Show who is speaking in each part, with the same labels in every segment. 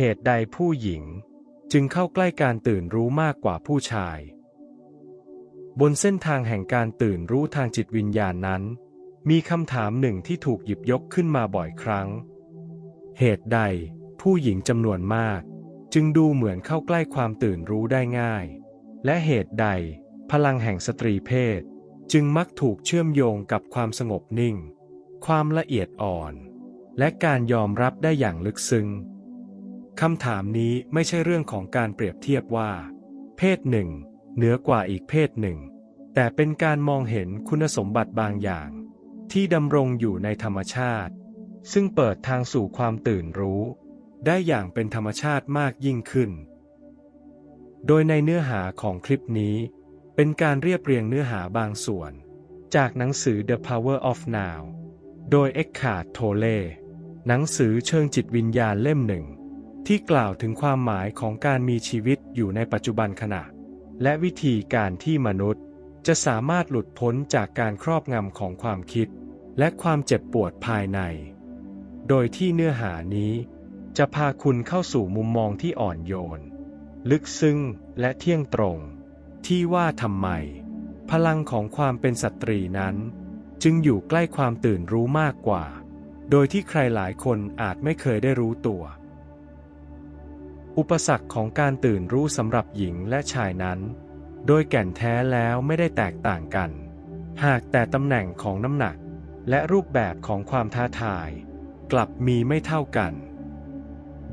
Speaker 1: เหตุใดผู้หญิง จึงเข้าใกล้การตื่นรู้มากกว่าผู้ชาย บนเส้นทางแห่งการตื่นรู้ทางจิตวิญญาณนั้น มีคำถามหนึ่งที่ถูกหยิบยกขึ้นมาบ่อยครั้ง เหตุใดผู้หญิงจำนวนมาก จึงดูเหมือนเข้าใกล้ความตื่นรู้ได้ง่าย และเหตุใด พลังแห่งสตรีเพศ จึงมักถูกเชื่อมโยงกับความสงบนิ่ง ความละเอียดอ่อน และการยอมรับได้อย่างลึกซึ้ง คำถามนี้ไม่ใช่เรื่องของการเปรียบเทียบว่า เพศหนึ่งเหนือกว่าอีกเพศหนึ่ง แต่เป็นการมองเห็นคุณสมบัติบางอย่าง ที่ดำรงอยู่ในธรรมชาติ ซึ่งเปิดทางสู่ความตื่นรู้ ได้อย่างเป็นธรรมชาติมากยิ่งขึ้น โดยในเนื้อหาของคลิปนี้ เป็นการเรียบเรียงเนื้อหาบางส่วน จากหนังสือ The Power of Now โดยเอ็กคาร์โทเลหนังสือเชิงจิตวิญญาณเล่มหนึ่ง ที่กล่าวถึงความหมายของการมีชีวิตอยู่ในปัจจุบันขณะ และวิธีการที่มนุษย์ จะสามารถหลุดพ้นจากการครอบงำของความคิด และความเจ็บปวดภายใน โดยที่เนื้อหานี้ จะพาคุณเข้าสู่มุมมองที่อ่อนโยน ลึกซึ้งและเที่ยงตรง ที่ว่าทำไม พลังของความเป็นสตรีนั้น จึงอยู่ใกล้ความตื่นรู้มากกว่า โดยที่ใครหลายคนอาจไม่เคยได้รู้ตัว อุปสรรคของการตื่นรู้สำหรับหญิงและชายนั้น โดยแก่นแท้แล้วไม่ได้แตกต่างกัน หากแต่ตำแหน่งของน้ำหนักและรูปแบบของความท้าทาย กลับมีไม่เท่ากัน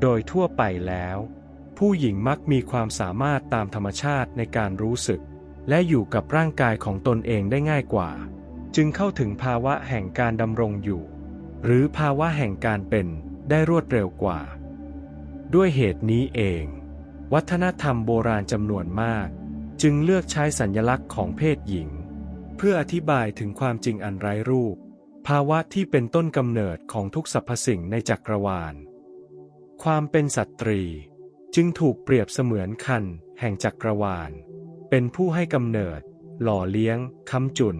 Speaker 1: โดยทั่วไปแล้ว ผู้หญิงมักมีความสามารถตามธรรมชาติในการรู้สึก และอยู่กับร่างกายของตนเองได้ง่ายกว่า จึงเข้าถึงภาวะแห่งการดำรงอยู่ หรือภาวะแห่งการเป็นได้รวดเร็วกว่า ด้วยเหตุนี้เอง วัฒนธรรมโบราณจำนวนมาก จึงเลือกใช้สัญลักษณ์ของเพศหญิง เพื่ออธิบายถึงความจริงอันไร้รูป ภาวะที่เป็นต้นกำเนิดของทุกสรรพสิ่งในจักรวาล ความเป็นสตรี จึงถูกเปรียบเสมือนคันแห่งจักรวาล เป็นผู้ให้กำเนิด หล่อเลี้ยงค้ำจุน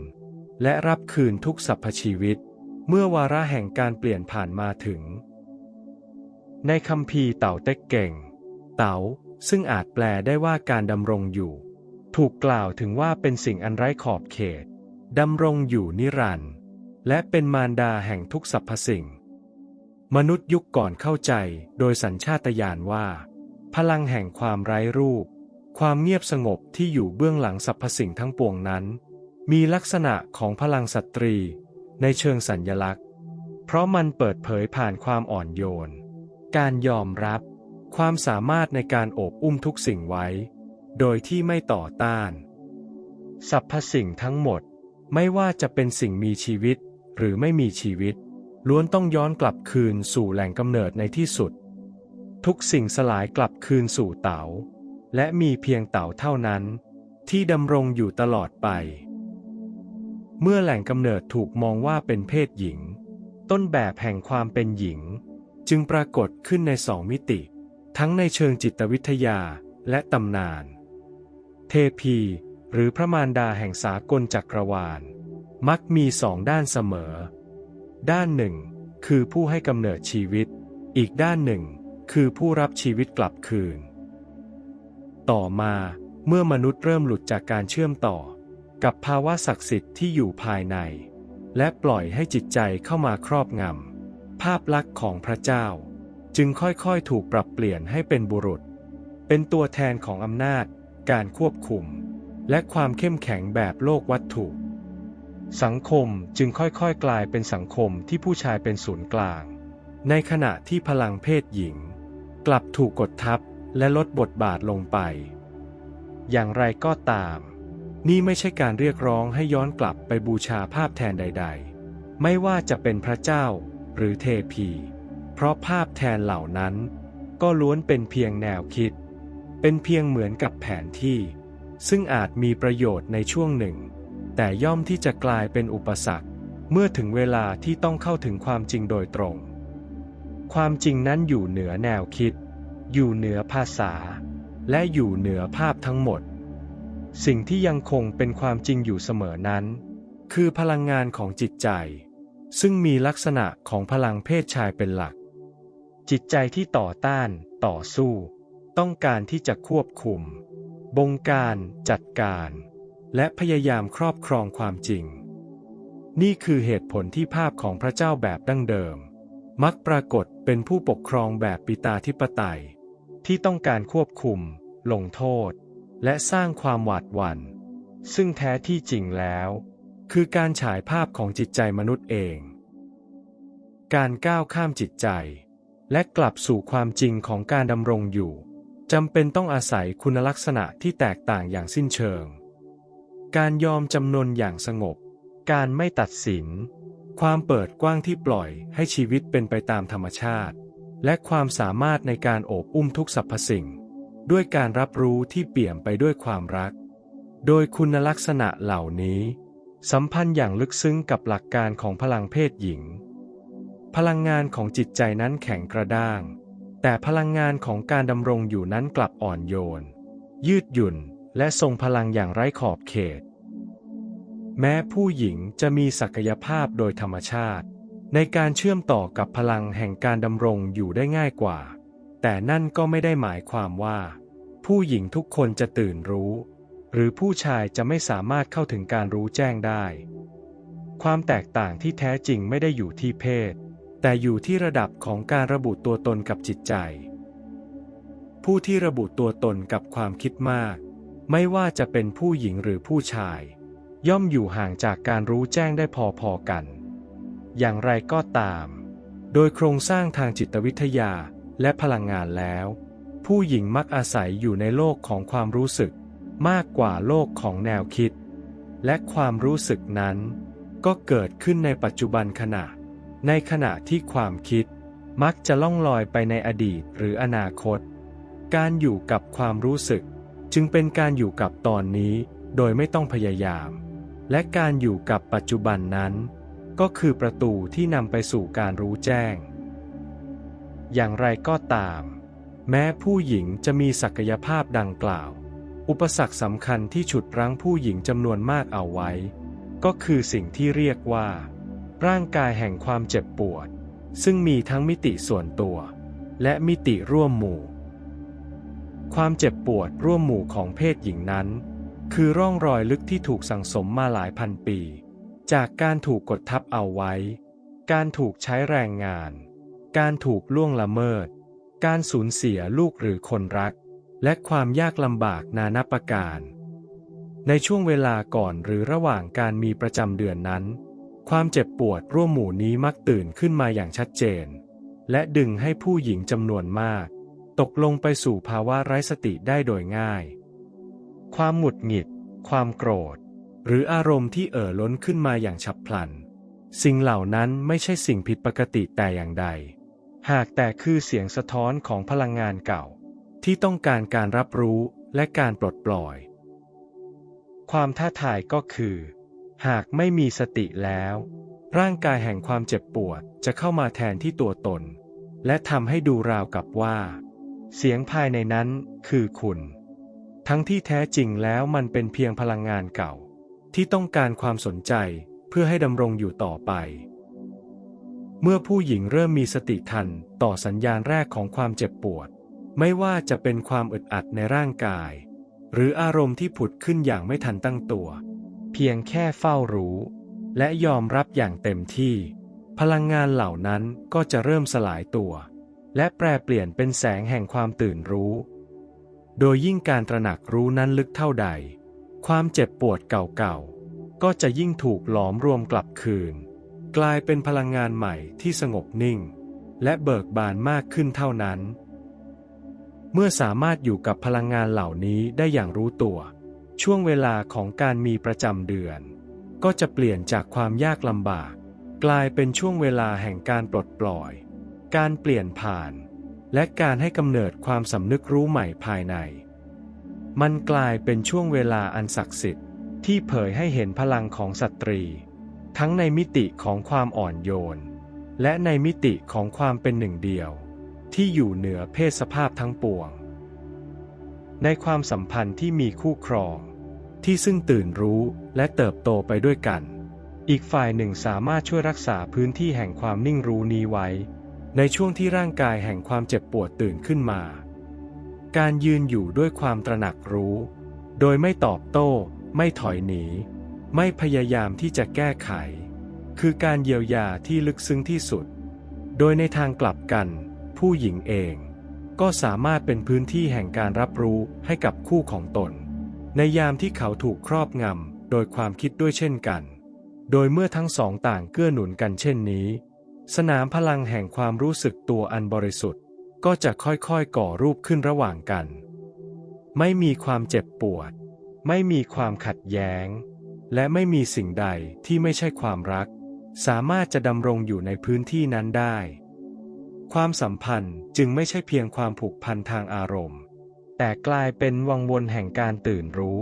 Speaker 1: และรับคืนทุกสรรพชีวิต เมื่อวาระแห่งการเปลี่ยนผ่านมาถึง ในคำพีเต่าเต็กเก่ง เต๋าซึ่งอาจแปลได้ว่าการดำรงอยู่ ถูกกล่าวถึงว่าเป็นสิ่งอันไร้ขอบเขตดำรงอยู่นิรันดร์และเป็นมารดาแห่งทุกสรรพสิ่ง มนุษย์ยุคก่อนเข้าใจโดยสัญชาตญาณว่า พลังแห่งความไร้รูป ความเงียบสงบที่อยู่เบื้องหลังสรรพสิ่งทั้งปวงนั้น มีลักษณะของพลังสตรี ในเชิงสัญญลักษณ์ เพราะมันเปิดเผยผ่านความอ่อนโยน การยอมรับ ความสามารถในการโอบอุ้มทุกสิ่งไว้ โดยที่ไม่ต่อต้านสรรพสิ่งทั้งหมด ไม่ว่าจะเป็นสิ่งมีชีวิต หรือไม่มีชีวิต ล้วนต้องย้อนกลับคืนสู่แหล่งกำเนิดในที่สุด ทุกสิ่งสลายกลับคืนสู่เต๋า และมีเพียงเต๋าเท่านั้น ที่ดำรงอยู่ตลอดไป เมื่อแหล่งกำเนิดถูกมองว่าเป็นเพศหญิง ต้นแบบแห่งความเป็นหญิง จึงปรากฏขึ้นในสองมิติ ทั้งในเชิงจิตวิทยาและตำนาน เทพี หรือพระมารดาแห่งสากลจักรวาล มักมีสองด้านเสมอ ด้านหนึ่ง คือผู้ให้กำเนิดชีวิต อีกด้านหนึ่ง คือผู้รับชีวิตกลับคืน ต่อมาเมื่อมนุษย์เริ่มหลุดจากการเชื่อมต่อ กับภาวะศักดิ์สิทธิ์ที่อยู่ภายใน และปล่อยให้จิตใจเข้ามาครอบงำ ภาพลักษณ์ของพระเจ้า จึงค่อยๆถูกปรับเปลี่ยนให้เป็นบุรุษ เป็นตัวแทนของอำนาจ การควบคุม และความเข้มแข็งแบบโลกวัตถุ สังคมจึงค่อยๆกลายเป็นสังคมที่ผู้ชายเป็นศูนย์กลาง ในขณะที่พลังเพศหญิง กลับถูกกดทับและลดบทบาทลงไป อย่างไรก็ตาม นี่ไม่ใช่การเรียกร้องให้ย้อนกลับไปบูชาภาพแทนใด ๆ ไม่ว่าจะเป็นพระเจ้า หรือเทพี เพราะภาพแทนเหล่านั้น ก็ล้วนเป็นเพียงแนวคิด เป็นเพียงเหมือนกับแผนที่ ซึ่งอาจมีประโยชน์ในช่วงหนึ่ง แต่ย่อมที่จะกลายเป็นอุปสรรค เมื่อถึงเวลาที่ต้องเข้าถึงความจริงโดยตรง ความจริงนั้นอยู่เหนือแนวคิด อยู่เหนือภาษา และอยู่เหนือภาพทั้งหมด สิ่งที่ยังคงเป็นความจริงอยู่เสมอนั้น คือพลังงานของจิตใจ ซึ่งมีลักษณะของพลังเพศชายเป็นหลัก จิตใจที่ต่อต้านต่อสู้ ต้องการที่จะควบคุม บงการจัดการ และพยายามครอบครองความจริง นี่คือเหตุผลที่ภาพของพระเจ้าแบบดั้งเดิม มักปรากฏเป็นผู้ปกครองแบบปิตาธิปไตย ที่ต้องการควบคุม ลงโทษ และสร้างความหวาดหวัน่นซึ่งแท้ที่จริงแล้ว คือการฉายภาพของจิตใจมนุษย์เอง การก้าวข้ามจิตใจ และกลับสู่ความจริงของการดำรงอยู่จำเป็นต้องอาศัยคุณลักษณะที่แตกต่างอย่างสิ้นเชิง การยอมจำนนอย่างสงบ การไม่ตัดสิน ความเปิดกว้างที่ปล่อยให้ชีวิตเป็นไปตามธรรมชาติ และความสามารถในการโอบอุ้มทุกสรรพสิ่ง ด้วยการรับรู้ที่เปี่ยมไปด้วยความรัก โดยคุณลักษณะเหล่านี้ สัมพันธ์อย่างลึกซึ้งกับหลักการของพลังเพศหญิง พลังงานของจิตใจนั้นแข็งกระด้าง แต่พลังงานของการดำรงอยู่นั้นกลับอ่อนโยน ยืดหยุ่น และทรงพลังอย่างไร้ขอบเขต แม้ผู้หญิงจะมีศักยภาพโดยธรรมชาติ ในการเชื่อมต่อกับพลังแห่งการดำรงอยู่ได้ง่ายกว่า แต่นั่นก็ไม่ได้หมายความว่า ผู้หญิงทุกคนจะตื่นรู้ หรือผู้ชายจะไม่สามารถเข้าถึงการรู้แจ้งได้ ความแตกต่างที่แท้จริงไม่ได้อยู่ที่เพศ แต่อยู่ที่ระดับของการระบุตัวตนกับจิตใจ ผู้ที่ระบุตัวตนกับความคิดมาก ไม่ว่าจะเป็นผู้หญิงหรือผู้ชาย ย่อมอยู่ห่างจากการรู้แจ้งได้พอๆกัน อย่างไรก็ตาม โดยโครงสร้างทางจิตวิทยาและพลังงานแล้ว ผู้หญิงมักอาศัยอยู่ในโลกของความรู้สึก มากกว่าโลกของแนวคิด และความรู้สึกนั้น ก็เกิดขึ้นในปัจจุบันขณะ ในขณะที่ความคิด มักจะล่องลอยไปในอดีตหรืออนาคต การอยู่กับความรู้สึก จึงเป็นการอยู่กับตอนนี้โดยไม่ต้องพยายาม และการอยู่กับปัจจุบันนั้น ก็คือประตูที่นำไปสู่การรู้แจ้ง อย่างไรก็ตาม แม้ผู้หญิงจะมีศักยภาพดังกล่าว อุปสรรคสำคัญที่ฉุดรั้งผู้หญิงจำนวนมากเอาไว้ ก็คือสิ่งที่เรียกว่า ร่างกายแห่งความเจ็บปวด ซึ่งมีทั้งมิติส่วนตัว และมิติร่วมหมู่ ความเจ็บปวดร่วมหมู่ของเพศหญิงนั้น คือร่องรอยลึกที่ถูกสั่งสมมาหลายพันปี จากการถูกกดทับเอาไว้ การถูกใช้แรงงาน การถูกล่วงละเมิด การสูญเสียลูกหรือคนรัก และความยากลำบากนานาประการ ในช่วงเวลาก่อนหรือระหว่างการมีประจำเดือนนั้น ความเจ็บปวดร่วมหมู่นี้มักตื่นขึ้นมาอย่างชัดเจน และดึงให้ผู้หญิงจำนวนมาก ตกลงไปสู่ภาวะไร้สติได้โดยง่าย ความหงุดหงิด ความโกรธ หรืออารมณ์ที่เอ่อล้นขึ้นมาอย่างฉับพลัน สิ่งเหล่านั้นไม่ใช่สิ่งผิดปกติแต่อย่างใด หากแต่คือเสียงสะท้อนของพลังงานเก่า ที่ต้องการการรับรู้และการปลดปล่อย ความท้าทายก็คือ หากไม่มีสติแล้ว ร่างกายแห่งความเจ็บปวดจะเข้ามาแทนที่ตัวตน และทำให้ดูราวกับว่า เสียงภายในนั้นคือคุณ ทั้งที่แท้จริงแล้วมันเป็นเพียงพลังงานเก่า ที่ต้องการความสนใจเพื่อให้ดำรงอยู่ต่อไป เมื่อผู้หญิงเริ่มมีสติทันต่อสัญญาณแรกของความเจ็บปวด ไม่ว่าจะเป็นความอึดอัดในร่างกาย หรืออารมณ์ที่ผุดขึ้นอย่างไม่ทันตั้งตัว เพียงแค่เฝ้ารู้ และยอมรับอย่างเต็มที่ พลังงานเหล่านั้นก็จะเริ่มสลายตัว และแปรเปลี่ยนเป็นแสงแห่งความตื่นรู้ โดยยิ่งการตระหนักรู้นั้นลึกเท่าใด ความเจ็บปวดเก่าๆ ก็จะยิ่งถูกหลอมรวมกลับคืน กลายเป็นพลังงานใหม่ที่สงบนิ่ง และเบิกบานมากขึ้นเท่านั้น เมื่อสามารถอยู่กับพลังงานเหล่านี้ได้อย่างรู้ตัว ช่วงเวลาของการมีประจำเดือน ก็จะเปลี่ยนจากความยากลำบาก กลายเป็นช่วงเวลาแห่งการปลดปล่อย การเปลี่ยนผ่าน และการให้กำเนิดความสำนึกรู้ใหม่ภายใน มันกลายเป็นช่วงเวลาอันศักดิ์สิทธิ์ที่เผยให้เห็นพลังของสตรี ทั้งในมิติของความอ่อนโยน และในมิติของความเป็นหนึ่งเดียว ที่อยู่เหนือเพศสภาพทั้งปวง ในความสัมพันธ์ที่มีคู่ครอง ที่ซึ่งตื่นรู้และเติบโตไปด้วยกัน อีกฝ่ายหนึ่งสามารถช่วยรักษาพื้นที่แห่งความนิ่งรู้นี้ไว้ ในช่วงที่ร่างกายแห่งความเจ็บปวดตื่นขึ้นมา การยืนอยู่ด้วยความตระหนักรู้ โดยไม่ตอบโต้ ไม่ถอยหนี ไม่พยายามที่จะแก้ไข คือการเยียวยาที่ลึกซึ้งที่สุด โดยในทางกลับกัน ผู้หญิงเอง ก็สามารถเป็นพื้นที่แห่งการรับรู้ให้กับคู่ของตน ในยามที่เขาถูกครอบงำโดยความคิดด้วยเช่นกัน โดยเมื่อทั้งสองต่างเกื้อหนุนกันเช่นนี้ สนามพลังแห่งความรู้สึกตัวอันบริสุทธิ์ ก็จะค่อยๆก่อรูปขึ้นระหว่างกัน ไม่มีความเจ็บปวด ไม่มีความขัดแย้ง และไม่มีสิ่งใดที่ไม่ใช่ความรัก สามารถจะดำรงอยู่ในพื้นที่นั้นได้ ความสัมพันธ์จึงไม่ใช่เพียงความผูกพันทางอารมณ์ แต่กลายเป็นวังวนแห่งการตื่นรู้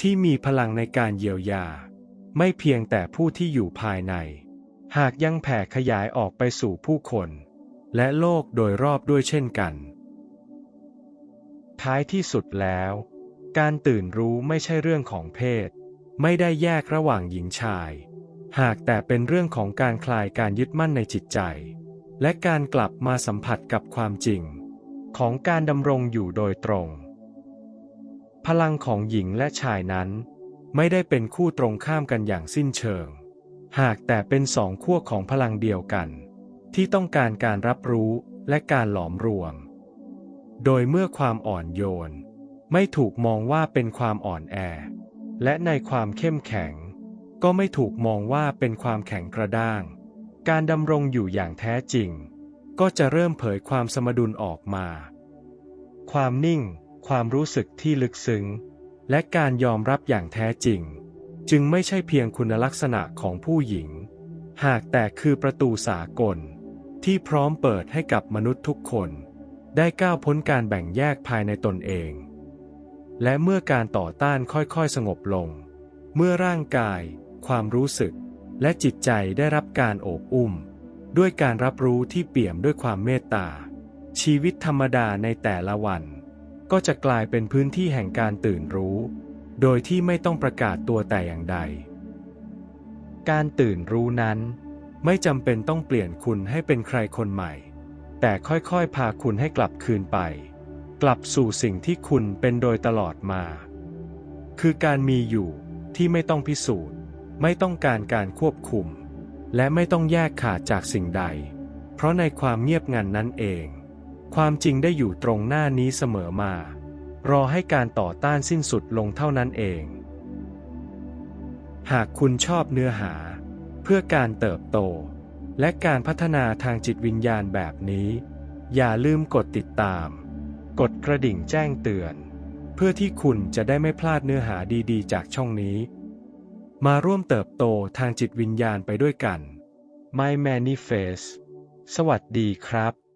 Speaker 1: ที่มีพลังในการเยียวยา ไม่เพียงแต่ผู้ที่อยู่ภายใน หากยังแผ่ขยายออกไปสู่ผู้คน และโลกโดยรอบด้วยเช่นกัน ท้ายที่สุดแล้ว การตื่นรู้ไม่ใช่เรื่องของเพศ ไม่ได้แยกระหว่างหญิงชาย หากแต่เป็นเรื่องของการคลายการยึดมั่นในจิตใจ และการกลับมาสัมผัสกับความจริง ของการดำรงอยู่โดยตรง พลังของหญิงและชายนั้น ไม่ได้เป็นคู่ตรงข้ามกันอย่างสิ้นเชิง หากแต่เป็นสองขั้วของพลังเดียวกัน ที่ต้องการการรับรู้และการหลอมรวม โดยเมื่อความอ่อนโยน ไม่ถูกมองว่าเป็นความอ่อนแอ และในความเข้มแข็ง ก็ไม่ถูกมองว่าเป็นความแข็งกระด้าง การดำรงอยู่อย่างแท้จริง ก็จะเริ่มเผยความสมดุลออกมา ความนิ่ง ความรู้สึกที่ลึกซึ้ง และการยอมรับอย่างแท้จริง จึงไม่ใช่เพียงคุณลักษณะของผู้หญิง หากแต่คือประตูสากล ที่พร้อมเปิดให้กับมนุษย์ทุกคน ได้ก้าวพ้นการแบ่งแยกภายในตนเอง และเมื่อการต่อต้านค่อยๆสงบลง เมื่อร่างกาย ความรู้สึก และจิตใจได้รับการโอบอุ้ม ด้วยการรับรู้ที่เปี่ยมด้วยความเมตตา ชีวิตธรรมดาในแต่ละวัน ก็จะกลายเป็นพื้นที่แห่งการตื่นรู้ โดยที่ไม่ต้องประกาศตัวแต่อย่างใด การตื่นรู้นั้น ไม่จำเป็นต้องเปลี่ยนคุณให้เป็นใครคนใหม่ แต่ค่อยๆ พาคุณให้กลับคืนไป กลับสู่สิ่งที่คุณเป็นโดยตลอดมา คือการมีอยู่ที่ไม่ต้องพิสูจน์ ไม่ต้องการการควบคุม และไม่ต้องแยกขาดจากสิ่งใด เพราะในความเงียบงันนั้นเอง ความจริงได้อยู่ตรงหน้านี้เสมอมา รอให้การต่อต้านสิ้นสุดลงเท่านั้นเอง หากคุณชอบเนื้อหา เพื่อการเติบโต และการพัฒนาทางจิตวิญญาณแบบนี้ อย่าลืมกดติดตาม กดกระดิ่งแจ้งเตือน เพื่อที่คุณจะได้ไม่พลาดเนื้อหาดีๆ จากช่องนี้ มาร่วมเติบโตทางจิตวิญญาณไปด้วยกัน My Manifest สวัสดีครับ